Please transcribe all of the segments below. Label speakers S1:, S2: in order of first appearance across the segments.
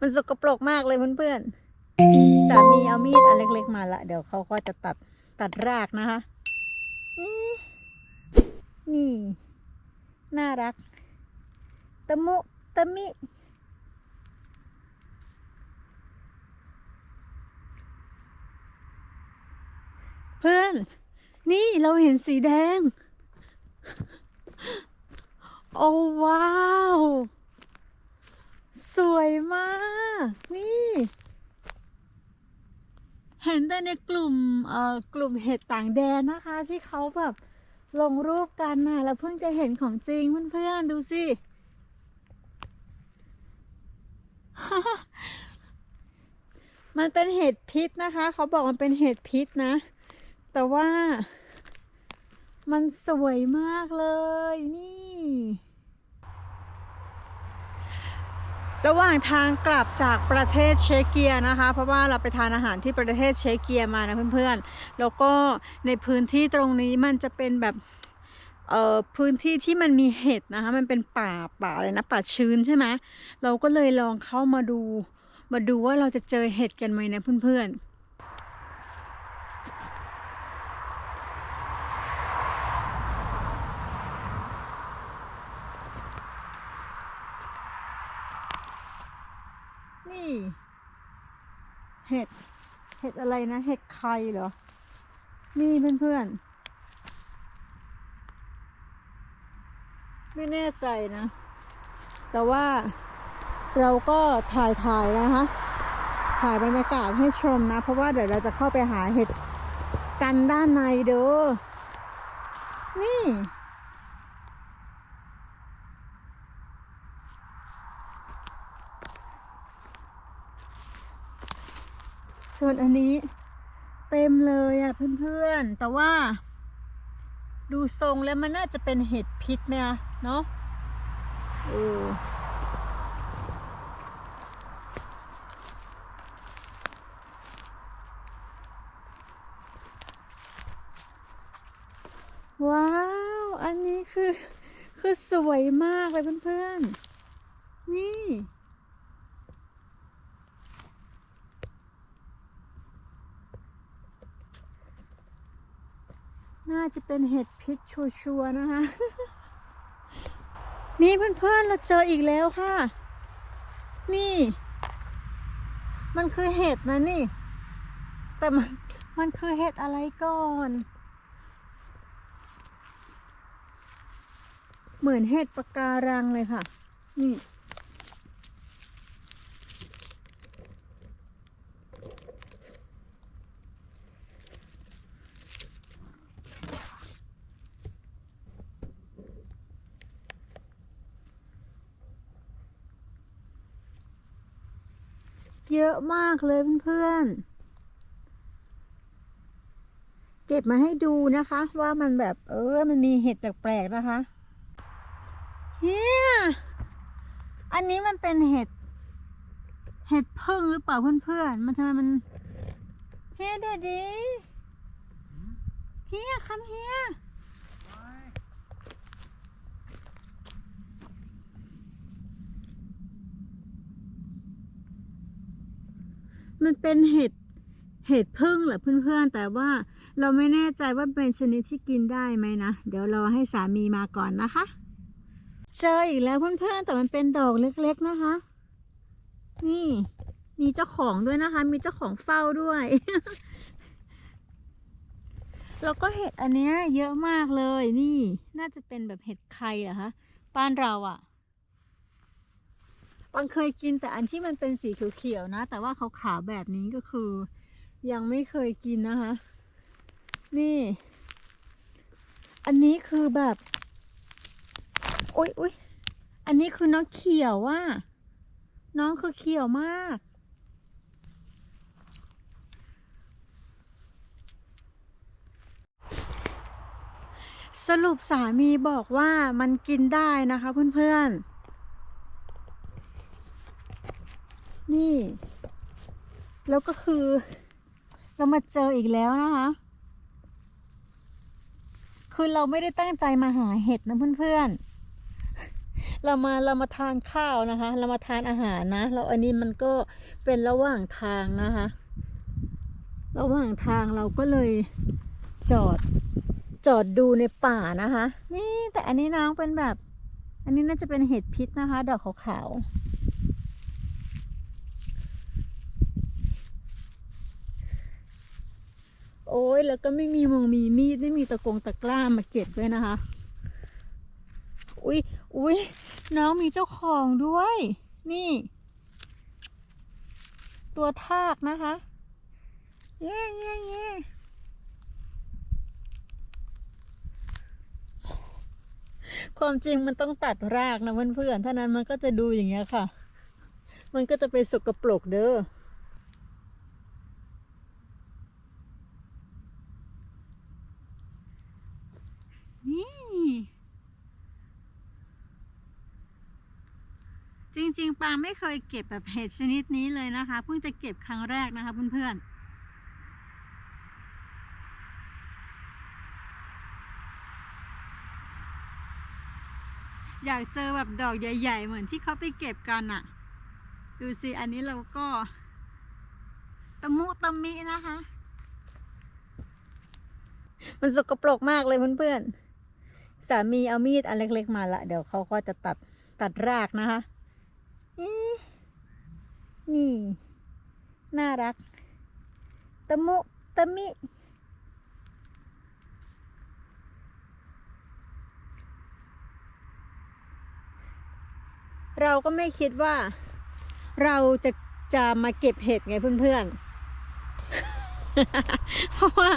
S1: มันสกปรกมากเลยเพื่อนๆ สามีเอามีดอันเล็กๆมาละ เดี๋ยวเขาก็จะตัดตัดรากนะคะ นี่ น่ารัก ตะมุ ตะมิ เพื่อน นี่เราเห็นสีแดง โอ้ว้าว สวยมาก นี่ เห็นแต่ในกลุ่มเอ่อกลุ่มเห็ดต่างแดนนะคะ ที่เขาแบบลงรูปกันน่ะเราเพิ่งจะเห็นของจริงเพื่อนๆดูสิ มันเป็นเห็ดพิษนะคะ เขาบอกมันเป็นเห็ดพิษนะ แต่ว่ามันสวยมากเลยนี่ ระหว่างทางกลับจากประเทศเชเกียนะคะ เพราะว่าเราไปทานอาหารที่ประเทศเชเกียมานะเพื่อนๆ แล้วก็ในพื้นที่ตรงนี้มันจะเป็นแบบเอ่อพื้นที่ที่มันมีเห็ดนะคะ มันเป็นป่าป่าอะไรนะ ป่าชื้นใช่ไหมเราก็เลยลองเข้ามาดู มาดูว่าเราจะเจอเห็ดกันไหมนะเพื่อนๆ นี่ เห็ด เห็ดอะไรนะ เห็ดไข่เหรอ นี่เพื่อนๆ ไม่แน่ใจนะ แต่ว่าเราก็ถ่ายถ่ายๆนะคะถ่ายบรรยากาศให้ชมนะ เพราะว่าเดี๋ยวเราจะเข้าไปหาเห็ดกันด้านในเด้อนี่ ส่วนอันนี้เต็มเลยอะเพื่อนๆ แต่ว่า ดูทรงแล้วมันน่าจะเป็นเห็ดพิษไหมอะเนาะเออว้าว อันนี้คือ คือสวยมากเลยเพื่อนๆ นี่ น่าจะเป็นเห็ดพิษชัวร์ๆนะคะ นี่เพื่อนๆเราเจออีกแล้วค่ะ นี่ มันคือเห็ดนะนี่ แต่มันมันคือเห็ดอะไรก่อน เหมือนเห็ดปะการังเลยค่ะ นี่ เยอะมากเลยเพื่อนๆ เก็บมาให้ดูนะคะ ว่ามันแบบเออ มันมีเห็ดแปลกๆนะคะเฮียอันนี้มันเป็นเห็ด เห็ดพึ่งหรือเปล่าเพื่อนๆ มันทำไมมันเฮ้ยเดดีเฮียคำเฮีย มันเป็นเห็ดเห็ดพึ่งเหรอเพื่อนๆ แต่ว่าเราไม่แน่ใจว่าเป็นชนิดที่กินได้ไหมนะ เดี๋ยวรอให้สามีมาก่อนนะคะ เจออีกแล้วเพื่อนๆ แต่มันเป็นดอกเล็กๆนะคะ นี่ มีเจ้าของด้วยนะคะ มีเจ้าของเฝ้าด้วย แล้วก็เห็ดอันเนี้ยเยอะมากเลยนี่ น่าจะเป็นแบบเห็ดไข่เหรอคะบ้านเราอะ่ะ ปังเคยกินแต่อันที่มันเป็นสีเขียวๆนะ แต่ว่าขาวแบบนี้ก็คือ ยังไม่เคยกินนะคะ นี่ อันนี้คือแบบโอ๊ยโอ๊ยอันนี้คือน้องเขียวว่ะน้องคือเขียวมาก สรุปสามีบอกว่ามันกินได้นะคะเพื่อนๆ นี่ แล้วก็คือ เรามาเจออีกแล้วนะคะ คือเราไม่ได้ตั้งใจมาหาเห็ดนะเพื่อนๆ เรามาเรามาทานข้าวนะคะ เรามาทานอาหารนะ แล้วอันนี้มันก็เป็นระหว่างทางนะคะ ระหว่างทางเราก็เลยจอดจอดดูในป่านะคะ นี่แต่อันนี้น้องเป็นแบบ อันนี้น่าจะเป็นเห็ดพิษนะคะ ดอกขาวๆ โอ้ยแล้วก็ไม่มีมงมีมีดไม่มีตะกงตะกร้ามาเก็บด้วยนะคะ อุ้ยอุ้ยน้องมีเจ้าของด้วย นี่ ตัวทากนะคะเย่เย่เย่ความจริงมันต้องตัดรากนะเพื่อนๆถ้านั้นมันก็จะดูอย่างเงี้ยค่ะ มันก็จะเป็นสกปรกเด้อ นี่ จ ริง ๆ ปางไม่เคยเก็บแบบเห็ดชนิดนี้เลยนะคะ เพิ่งจะเก็บครั้งแรกนะคะเพื่อนๆอยากเจอแบบดอกใหญ่ ๆ เหมือนที่เขาไปเก็บกันอะดูสิอันนี้เราก็ตะมุตะมินะคะ มันสกปรกมากเลยเพื่อนๆสามีเอามีดอันเล็ก ๆ มาละ เดี๋ยวเขาก็จะตัดตัดรากนะคะเอ๊ะ นี่ น่ารัก ตะมุตะมิ เราก็ไม่คิดว่า เราจะจะมาเก็บเห็ดไงเพื่อนๆ เพราะว่า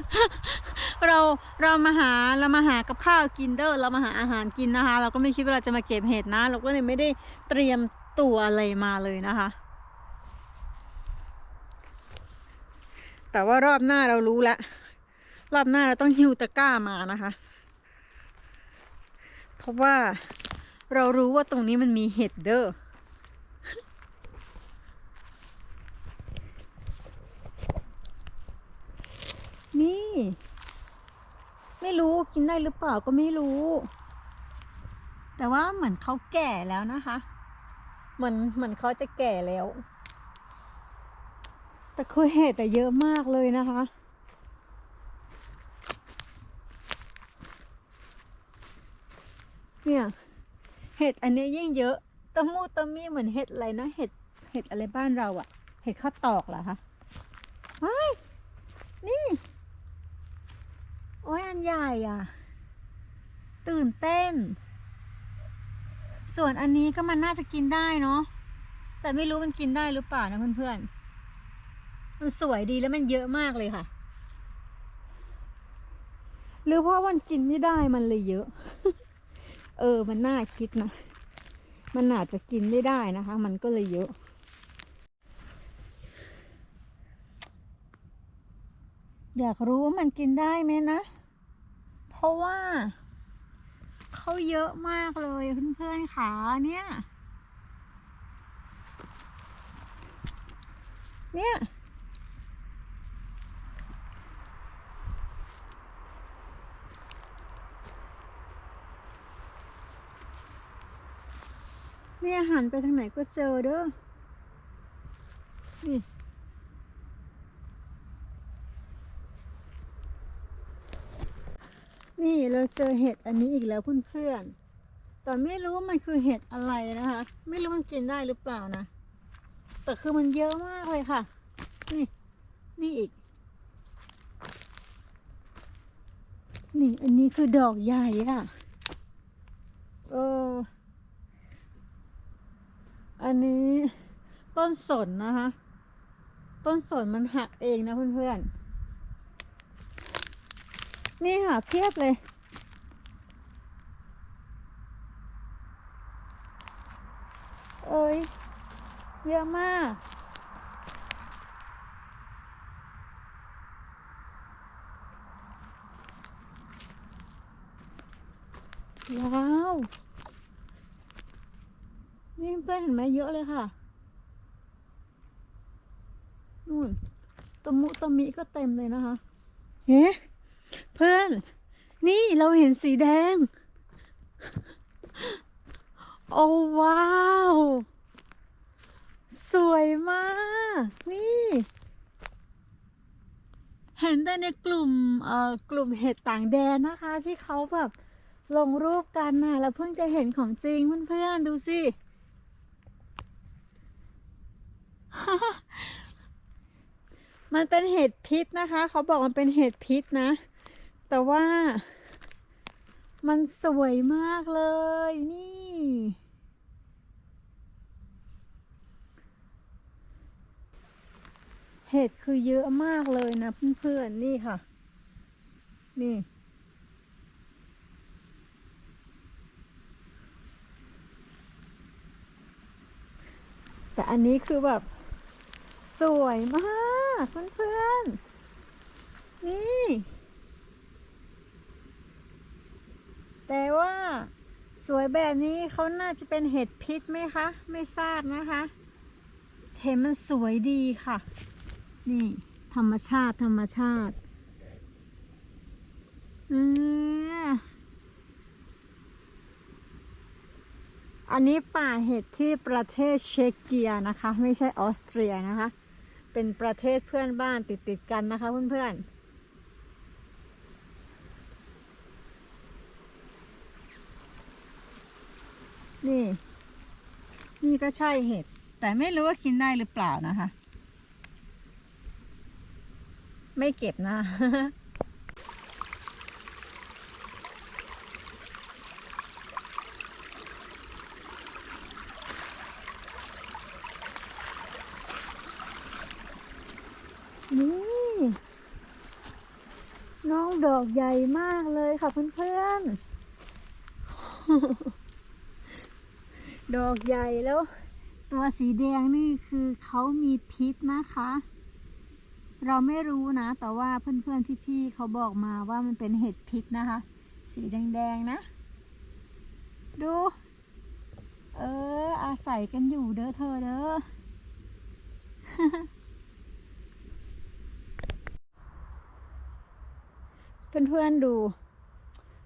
S1: เราเรามาหาเรามาหากับข้าวกินเด้อเรามาหาอาหารกินนะคะ เราก็ไม่คิดว่าเราจะมาเก็บเห็ดนะ เราก็เลยไม่ได้เตรียม ตัวอะไรมาเลยนะคะ แต่ว่ารอบหน้าเรารู้แล้ว รอบหน้าเราต้องหิวตะก้ามานะคะ เพราะว่าเรารู้ว่าตรงนี้มันมีเห็ดเด้อนี่ ไม่รู้กินได้หรือเปล่าก็ไม่รู้ แต่ว่าเหมือนเขาแก่แล้วนะคะ เหมือนเหมือนเขาจะแก่แล้ว แต่คือเห็ดแต่เยอะมากเลยนะคะ เนี่ยเห็ดอันนี้ยิ่งเยอะตะมูตะมีเหมือนเห็ดอะไรนะเห็ดเห็ดอะไรบ้านเราอะเห็ดข้าวตอกเหรอคะว้ายนี่โอ้ยอันใหญ่อะ ตื่นเต้น ส่วนอันนี้ก็มันน่าจะกินได้เนาะแต่ไม่รู้มันกินได้หรือเปล่านะเพื่อนๆมันสวยดีแล้วมันเยอะมากเลยค่ะ หรือเพราะมันกินไม่ได้มันเลยเยอะ เออ มันน่าคิดนะ มันอาจจะกินไม่ได้นะคะ มันก็เลยเยอะอยากรู้ว่ามันกินได้ไหมนะ เพราะว่า เขาเยอะมากเลยเพื่อนๆขาเนี่ย เนี่ยเนี่ยหันไปทางไหนก็เจอเด้อ นี่ นี่ เราเจอเห็ดอันนี้อีกแล้วเพื่อนๆ แต่ไม่รู้ว่ามันคือเห็ดอะไรนะคะ ไม่รู้มันกินได้หรือเปล่านะ แต่คือมันเยอะมากเลยค่ะ นี่ นี่อีก นี่อันนี้คือดอกใหญ่อะเออ อันนี้ต้นสนนะคะ ต้นสนมันหักเองนะเพื่อนๆนี่ค่ะเพียบเลย เอ้ยเยอะมาก ว้าว นี่เพื่อนเห็นไหมเยอะเลยค่ะ นู่นตมุตมิก็เต็มเลยนะคะ เฮ้ เพื่อน นี่เราเห็นสีแดง โอ้ว้าว สวยมาก นี่ เห็นแต่ในกลุ่มเอ่อกลุ่มเห็ดต่างแดนนะคะ ที่เขาแบบลงรูปกันน่ะแล้วเพิ่งจะเห็นของจริงเพื่อนๆดูสิมันเป็นเห็ดพิษนะคะ เขาบอกมันเป็นเห็ดพิษนะ แต่ว่า มันสวยมากเลยนี่ เห็ดคือเยอะมากเลยนะเพื่อนๆนี่ค่ะ นี่ แต่อันนี้คือแบบ สวยมากเพื่อนๆ นี่ แต่ว่าสวยแบบนี้เขาน่าจะเป็นเห็ดพิษไหมคะ ไม่ทราบนะคะ เห็นมันสวยดีค่ะ นี่ ธรรมชาติ ธรรมชาติอออันนี้ป่าเห็ดที่ประเทศเชกเกียนะคะ ไม่ใช่ออสเตรียนะคะ เป็นประเทศเพื่อนบ้านติดติดๆกันนะคะเพื่อนๆนี่ นี่ก็ใช่เห็ด แต่ไม่รู้ว่ากินได้หรือเปล่านะคะ ไม่เก็บนะนี่น้องดอกใหญ่มากเลยค่ะเพื่อนๆ ดอกใหญ่แล้ว ตัวสีแดงนี่คือเขามีพิษนะคะ เราไม่รู้นะ แต่ว่าเพื่อนๆพี่ๆเขาบอกมาว่ามันเป็นเห็ดพิษนะคะ สีแดงๆนะ ดู เออ อาศัยกันอยู่เด้อเธอเด้อเพื่อนๆดู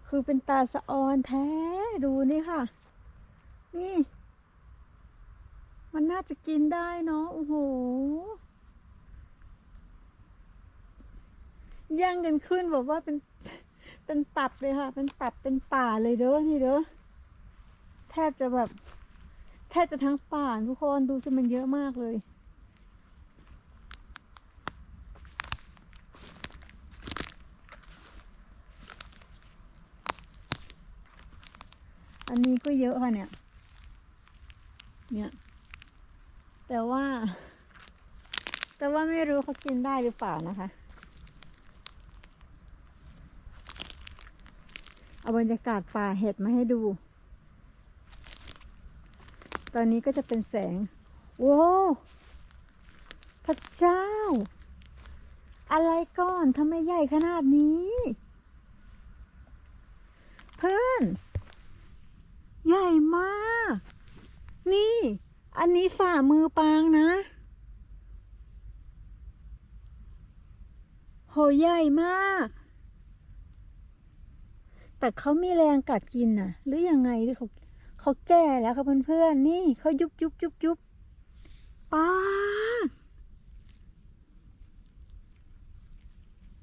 S1: คือเป็นตาสะออนแท้ ดูนี่ค่ะ นี่ มันน่าจะกินได้เนาะ โอ้โห แย่งกันขึ้นแบบว่าเป็นเป็นตับเลยค่ะ เป็นตับเป็นป่าเลยเด้อนี่เด้อแทบจะแบบ แทบจะทั้งป่าทุกคนดูสิมันเยอะมากเลยอันนี้ก็เยอะค่ะเนี่ย เนี่ย แต่ว่า แต่ว่าไม่รู้เขากินได้หรือเปล่านะคะ เอาบรรยากาศป่าเห็ดมาให้ดู ตอนนี้ก็จะเป็นแสง โว้พระเจ้า อะไรก่อนทำไมใหญ่ขนาดนี้ เพื่อน ใหญ่มาก นี่ อันนี้ฝ่ามือปางนะโหใหญ่มาก แต่เขามีแรงกัดกินน่ะ หรือยังไงหรือเขาเขาแก่แล้วค่ะเพื่อนๆนี่เขายุบยุบยุบยุบป้า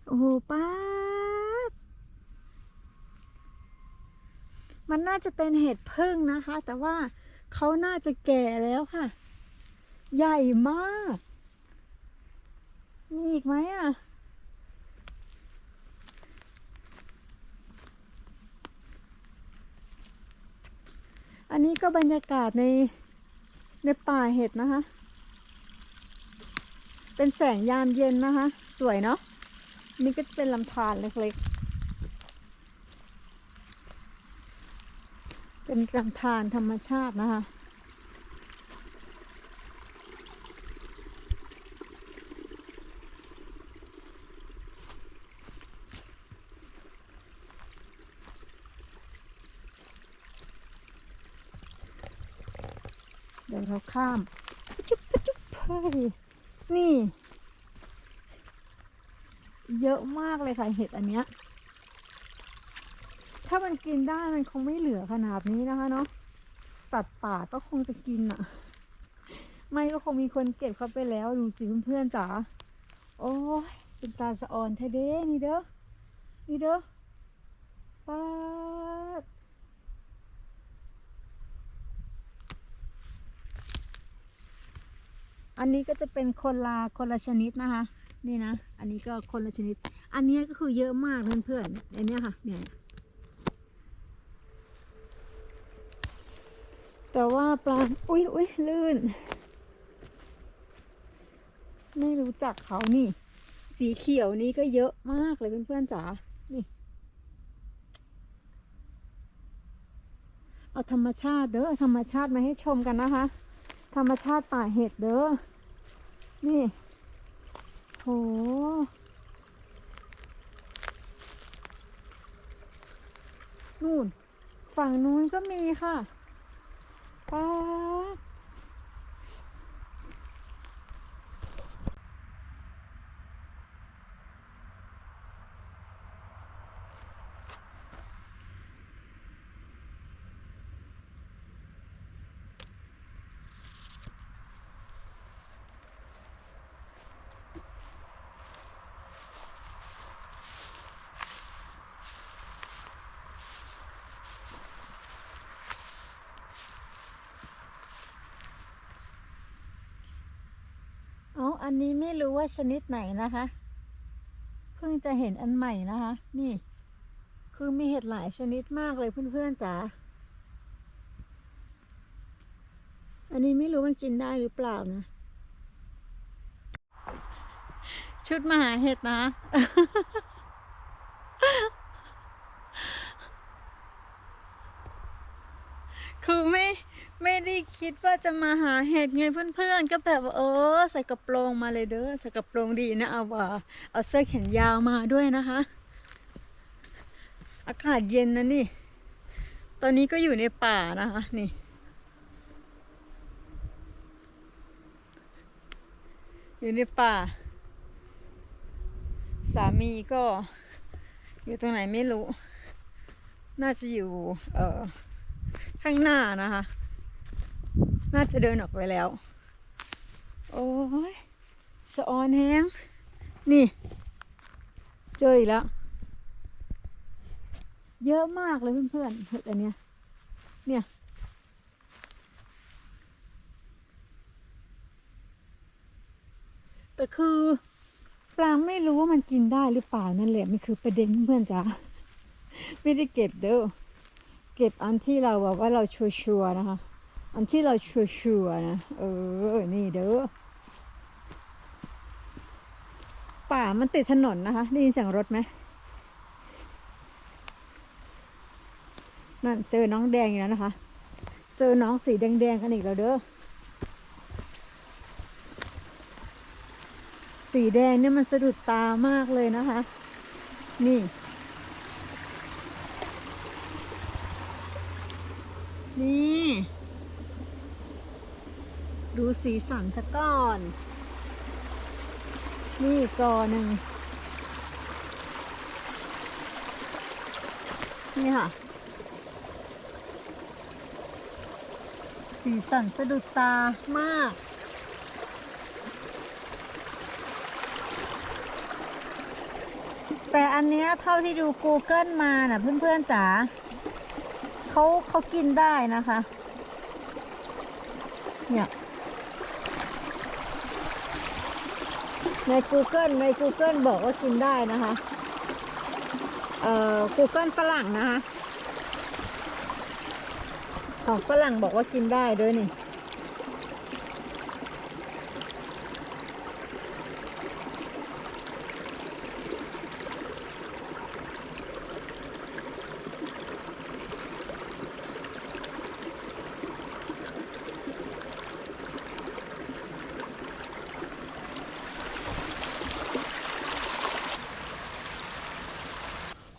S1: โอ้โหป้ามันน่าจะเป็นเห็ดพึ่งนะคะ แต่ว่าเขาน่าจะแก่แล้วค่ะ ใหญ่มาก มีอีกไหมอะ อันนี้ก็บรรยากาศในในป่าเห็ดนะคะ เป็นแสงยามเย็นนะคะ สวยเนาะ นี่ก็จะเป็นลำธารเล็กๆ เป็นลำธารธรรมชาตินะคะ เดี๋ยวเราข้ามจุ๊บจุ๊บเฮ้ยนี่ เยอะมากเลยค่ะเห็ดอันเนี้ย ถ้ามันกินได้มันคงไม่เหลือขนาดนี้นะคะเนาะ สัตว์ป่าก็คงจะกินอะ ไม่ก็คงมีคนเก็บเขาไปแล้วดูสิเพื่อนๆจ๋า โอ้ยเป็นตาสะออนแท้เด้นี่เด้อ นี่เด้อป้าด อันนี้ก็จะเป็นคนละคนละชนิดนะคะ นี่นะ อันนี้ก็คนละชนิด อันนี้ก็คือเยอะมากเพื่อนๆอันนี้ค่ะ เนี่ย แต่ว่าปลา อุ้ยอุ้ยลื่น ไม่รู้จักเขานี่ สีเขียวนี้ก็เยอะมากเลยเพื่อนๆจ๋า นี่เอาธรรมชาติเด้อธรรมชาติมาให้ชมกันนะคะ ธรรมชาติป่าเห็ดเด้อ นี่ โห นู่น ฝั่งนู้นก็มีค่ะป้าดเอาอันนี้ ไม่รู้ว่าชนิดไหนนะคะ เพิ่งจะเห็นอันใหม่นะคะ นี่ คือมีเห็ดหลายชนิดมากเลยเพื่อนๆจ๋าอันนี้ไม่รู้มันกินได้หรือเปล่านะ ชุดมหาเห็ดนะ คือไม่ ไม่ได้คิดว่าจะมาหาเห็ดไงเพื่อนๆ ก็แบบว่าเออใส่กระโปรงมาเลยเด้อใส่กระโปรงดีนะเอาว่าเอาเสื้อแขนยาวมาด้วยนะคะ อากาศเย็นนะนี่ ตอนนี้ก็อยู่ในป่านะคะนี่ อยู่ในป่า สามีก็ อยู่ตรงไหนไม่รู้ น่าจะอยู่ เออข้างหน้านะคะ น่าจะเดินออกไปแล้ว โอ้ยสะออนแห้ง นี่ เจออีกแล้ว เยอะมากเลยเพื่อนๆเห็ดอันเนี้ย เนี่ยแต่คือปลางไม่รู้ว่ามันกินได้หรือเปล่านั่นแหละไม่คือประเด็นเพื่อนจ๋าไม่ได้เก็บเด้อเก็บอันที่เราแบบว่าเราชัวร์ๆนะคะ อันที่เราชัวร์ๆนะเออ นี่เด้อ ป่ามันติดถนนนะคะได้ยินเสียงรถไหมนั่นเจอน้องแดงอยู่แล้วนะคะ เจอน้องสีแดงๆกันอีกแล้วเด้อ สีแดงเนี่ยมันสะดุดตามากเลยนะคะ นี่ นี่ ดูสีสันสักก่อน นี่กอหนึ่งนี่ค่ะ สีสันสะดุดตามากแต่อันเนี้ยเท่าที่ดู Google มาน่ะเพื่อนๆจ๋าเขาเขากินได้นะคะ เนี่ย ใน Google ใน Google บอกว่ากินได้นะคะ เอ่อ Google ฝรั่งนะคะ ของฝรั่งบอกว่ากินได้ด้วยนี่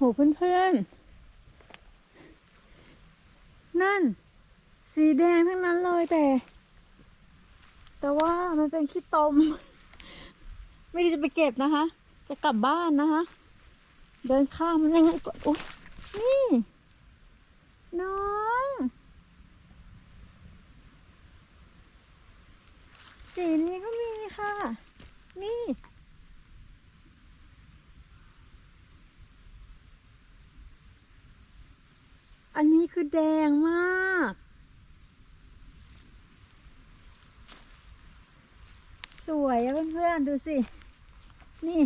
S1: หเพื่อนๆ นั่น สีแดงทั้งนั้นเลยแต่ แต่ว่ามันเป็นขี้ตม ไม่ได้จะไปเก็บนะคะ จะกลับบ้านนะคะ เดินข้ามมันยังไงก็อุ๊ยนี่ น้อง อั นนี้คือแดงมาก สวยอะเพื่อนๆ ดูสิ นี่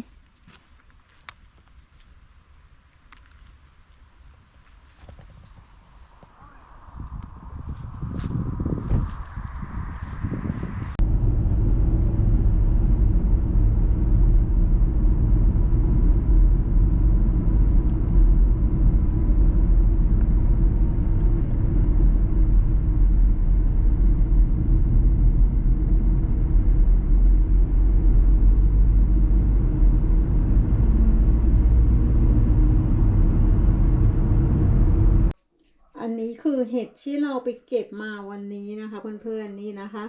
S1: นี้คือเห็ด ที่เราไปเก็บมาวันนี้นะคะเพื่อนๆนี่นะคะ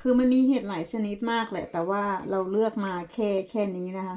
S1: คือมันมีเห็ดหลายชนิดมากแหละ แต่ว่าเราเลือกมาแค่แค่นี้นะคะ